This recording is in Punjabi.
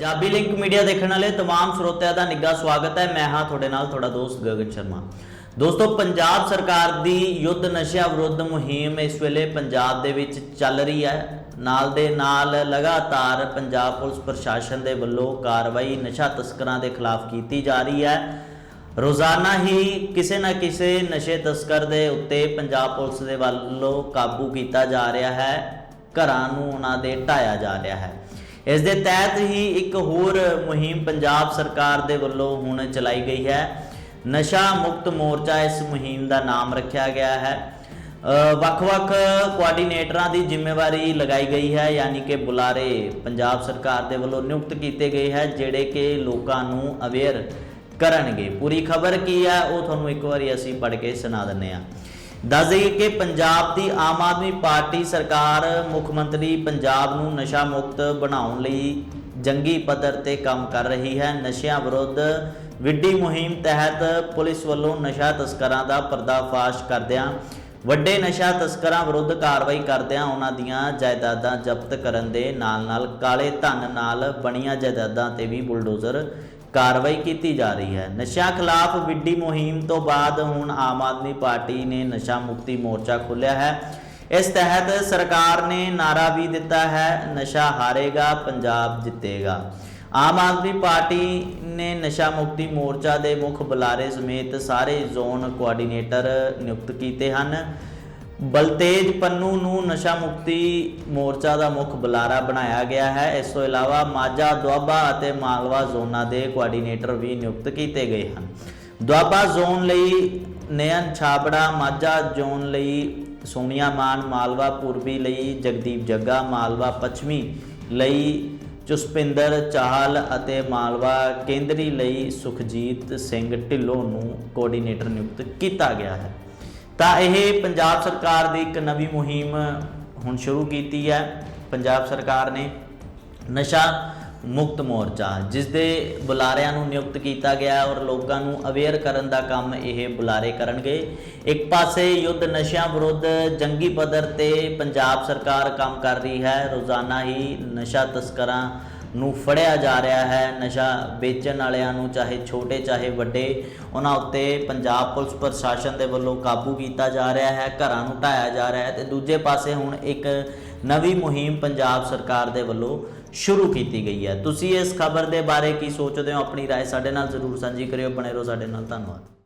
ਪੰਜਾਬੀ ਲਿੰਕ ਮੀਡੀਆ ਦੇਖਣ ਵਾਲੇ तमाम ਸਰੋਤਿਆਂ ਦਾ ਨਿੱਘਾ ਸਵਾਗਤ ਹੈ ਮੈਂ ਹਾਂ ਤੁਹਾਡੇ ਨਾਲ ਤੁਹਾਡਾ ਦੋਸਤ ਗਗਨ ਸ਼ਰਮਾ ਦੋਸਤੋ ਪੰਜਾਬ ਸਰਕਾਰ ਦੀ ਯੁੱਧ ਨਸ਼ਿਆਂ ਵਿਰੁੱਧ ਮੁਹਿੰਮ ਇਸ ਵੇਲੇ ਪੰਜਾਬ ਦੇ ਵਿੱਚ ਚੱਲ ਰਹੀ ਹੈ ਨਾਲ ਦੇ ਨਾਲ ਲਗਾਤਾਰ ਪੰਜਾਬ ਪੁਲਿਸ ਪ੍ਰਸ਼ਾਸਨ ਦੇ ਵੱਲੋਂ ਕਾਰਵਾਈ ਨਸ਼ਾ ਤਸਕਰਾਂ ਦੇ ਖਿਲਾਫ ਕੀਤੀ ਜਾ ਰਹੀ ਹੈ ਰੋਜ਼ਾਨਾ ਹੀ ਕਿਸੇ ਨਾ ਕਿਸੇ ਨਸ਼ੇ ਤਸਕਰ ਦੇ ਉੱਤੇ ਪੰਜਾਬ ਪੁਲਿਸ ਦੇ ਵੱਲੋਂ ਕਾਬੂ ਕੀਤਾ ਜਾ ਰਿਹਾ ਹੈ ਘਰਾਂ ਨੂੰ ਉਹਨਾਂ ਦੇ ਢਾਇਆ ਜਾ ਰਿਹਾ ਹੈ ਇਸ ਦੇ ਤਹਿਤ ਹੀ ਇੱਕ ਹੋਰ ਮੁਹਿੰਮ ਪੰਜਾਬ ਸਰਕਾਰ ਦੇ ਵੱਲੋਂ ਹੁਣ ਚਲਾਈ ਗਈ ਹੈ। ਨਸ਼ਾ ਮੁਕਤ ਮੋਰਚਾ ਇਸ ਮੁਹਿੰਮ ਦਾ ਨਾਮ ਰੱਖਿਆ ਗਿਆ ਹੈ। ਵੱਖ-ਵੱਖ ਕੋਆਰਡੀਨੇਟਰਾਂ ਦੀ ਜ਼ਿੰਮੇਵਾਰੀ ਲਗਾਈ ਗਈ ਹੈ, ਯਾਨੀ ਕਿ ਬੁਲਾਰੇ ਪੰਜਾਬ ਸਰਕਾਰ ਦੇ ਵੱਲੋਂ ਨਿਯੁਕਤ ਕੀਤੇ ਗਏ ਹੈ, ਜਿਹੜੇ ਕਿ ਲੋਕਾਂ ਨੂੰ ਅਵੇਅਰ ਕਰਨਗੇ। ਪੂਰੀ ਖਬਰ ਕੀ ਹੈ, ਉਹ ਤੁਹਾਨੂੰ ਇੱਕ ਵਾਰੀ ਅਸੀਂ ਪੜ੍ਹ ਕੇ ਸੁਣਾ ਦਿੰਨੇ ਆ ਦੱਸ ਦਈਏ ਕਿ ਪੰਜਾਬ ਦੀ ਆਮ ਆਦਮੀ ਪਾਰਟੀ ਸਰਕਾਰ ਮੁੱਖ ਮੰਤਰੀ ਪੰਜਾਬ ਨੂੰ ਨਸ਼ਾ ਮੁਕਤ ਬਣਾਉਣ ਲਈ ਜੰਗੀ ਪੱਧਰ ਤੇ ਕੰਮ ਕਰ ਰਹੀ ਹੈ। ਨਸ਼ਿਆਂ ਵਿਰੁੱਧ ਵਿੱਢੀ ਮੁਹਿੰਮ ਤਹਿਤ ਪੁਲਿਸ ਵੱਲੋਂ ਨਸ਼ਾ ਤਸਕਰਾਂ ਦਾ ਪਰਦਾਫਾਸ਼ ਕਰਦਿਆਂ, ਵੱਡੇ ਨਸ਼ਾ ਤਸਕਰਾਂ ਵਿਰੁੱਧ ਕਾਰਵਾਈ ਕਰਦਿਆਂ ਉਹਨਾਂ ਦੀਆਂ ਜਾਇਦਾਦਾਂ ਜ਼ਬਤ ਕਰਨ ਦੇ ਨਾਲ-ਨਾਲ ਕਾਲੇ ਧਨ ਨਾਲ ਬਣੀਆਂ ਜਾਇਦਾਦਾਂ ਤੇ ਵੀ ਬੁਲਡੋਜ਼ਰ ਕਾਰਵਾਈ ਕੀਤੀ ਜਾ ਰਹੀ ਹੈ। ਨਸ਼ਿਆਂ ਖਿਲਾਫ ਵਿੱਢੀ ਮੁਹਿੰਮ ਤੋਂ ਬਾਅਦ ਹੁਣ ਆਮ ਆਦਮੀ ਪਾਰਟੀ ਨੇ ਨਸ਼ਾ ਮੁਕਤੀ ਮੋਰਚਾ ਖੋਲ੍ਹਿਆ ਹੈ। ਇਸ ਤਹਿਤ ਸਰਕਾਰ ਨੇ ਨਾਰਾ ਵੀ ਦਿੱਤਾ ਹੈ, ਨਸ਼ਾ ਹਾਰੇਗਾ, ਪੰਜਾਬ ਜਿੱਤੇਗਾ। ਆਮ ਆਦਮੀ ਪਾਰਟੀ ਨੇ ਨਸ਼ਾ ਮੁਕਤੀ ਮੋਰਚਾ ਦੇ ਮੁੱਖ ਬੁਲਾਰੇ ਸਮੇਤ ਸਾਰੇ ਜ਼ੋਨ ਕੋਆਰਡੀਨੇਟਰ ਨਿਯੁਕਤ ਕੀਤੇ ਹਨ। ਬਲਤੇਜ ਪੰਨੂ ਨੂੰ ਨਸ਼ਾ ਮੁਕਤੀ ਮੋਰਚਾ ਦਾ ਮੁੱਖ ਬੁਲਾਰਾ ਬਣਾਇਆ ਗਿਆ ਹੈ। ਇਸ ਤੋਂ ਇਲਾਵਾ ਮਾਝਾ, ਦੁਆਬਾ ਅਤੇ ਮਾਲਵਾ ਜ਼ੋਨਾਂ ਦੇ ਕੋਆਰਡੀਨੇਟਰ ਵੀ ਨਿਯੁਕਤ ਕੀਤੇ ਗਏ ਹਨ। ਦੁਆਬਾ ਜ਼ੋਨ ਲਈ ਨਯਨ ਛਾਬੜਾ, ਮਾਝਾ ਜ਼ੋਨ ਲਈ ਸੋਨੀਆ ਮਾਨ, ਮਾਲਵਾ ਪੂਰਬੀ ਲਈ ਜਗਦੀਪ ਜੱਗਾ, ਮਾਲਵਾ ਪੱਛਮੀ ਲਈ ਚੁਸਪਿੰਦਰ ਚਾਹਲ ਅਤੇ ਮਾਲਵਾ ਕੇਂਦਰੀ ਲਈ ਸੁਖਜੀਤ ਸਿੰਘ ਢਿੱਲੋਂ ਨੂੰ ਕੋਆਰਡੀਨੇਟਰ ਨਿਯੁਕਤ ਕੀਤਾ ਗਿਆ ਹੈ। ਤਾਂ ਇਹ ਪੰਜਾਬ ਸਰਕਾਰ ਦੀ ਇੱਕ ਨਵੀਂ ਮੁਹਿੰਮ ਹੁਣ ਸ਼ੁਰੂ ਕੀਤੀ ਹੈ। ਪੰਜਾਬ ਸਰਕਾਰ ਨੇ ਨਸ਼ਾ ਮੁਕਤ ਮੋਰਚਾ, ਜਿਸ ਦੇ ਬੁਲਾਰਿਆਂ ਨੂੰ ਨਿਯੁਕਤ ਕੀਤਾ ਗਿਆ ਔਰ ਲੋਕਾਂ ਨੂੰ ਅਵੇਅਰ ਕਰਨ ਦਾ ਕੰਮ ਇਹ ਬੁਲਾਰੇ ਕਰਨਗੇ। ਇੱਕ ਪਾਸੇ ਯੁੱਧ ਨਸ਼ਿਆਂ ਵਿਰੁੱਧ ਜੰਗੀ ਪੱਧਰ ਤੇ ਪੰਜਾਬ ਸਰਕਾਰ ਕੰਮ ਕਰ ਰਹੀ ਹੈ। ਰੋਜ਼ਾਨਾ ਹੀ ਨਸ਼ਾ ਤਸਕਰਾਂ ਨੂੰ ਫੜਿਆ ਜਾ ਰਿਹਾ ਹੈ ਨਸ਼ਾ ਵੇਚਣ ਵਾਲਿਆਂ ਨੂੰ ਚਾਹੇ ਛੋਟੇ ਚਾਹੇ ਵੱਡੇ ਉਹਨਾਂ ਉੱਤੇ ਪੰਜਾਬ ਪੁਲਿਸ ਪ੍ਰਸ਼ਾਸਨ ਦੇ ਵੱਲੋਂ ਕਾਬੂ ਕੀਤਾ ਜਾ ਰਿਹਾ ਹੈ ਘਰਾਂ ਨੂੰ ਢਾਇਆ ਜਾ ਰਿਹਾ ਹੈ ਤੇ ਦੂਜੇ ਪਾਸੇ ਹੁਣ ਇੱਕ ਨਵੀਂ ਮੁਹਿੰਮ ਪੰਜਾਬ ਸਰਕਾਰ ਦੇ ਵੱਲੋਂ ਸ਼ੁਰੂ ਕੀਤੀ ਗਈ ਹੈ ਤੁਸੀਂ ਇਸ ਖਬਰ ਦੇ ਬਾਰੇ ਕੀ ਸੋਚਦੇ ਹੋ ਆਪਣੀ رائے ਸਾਡੇ ਨਾਲ ਜ਼ਰੂਰ ਸਾਂਝੀ ਕਰਿਓ ਬਣੇ ਰਹੋ ਸਾਡੇ ਨਾਲ ਧੰਨਵਾਦ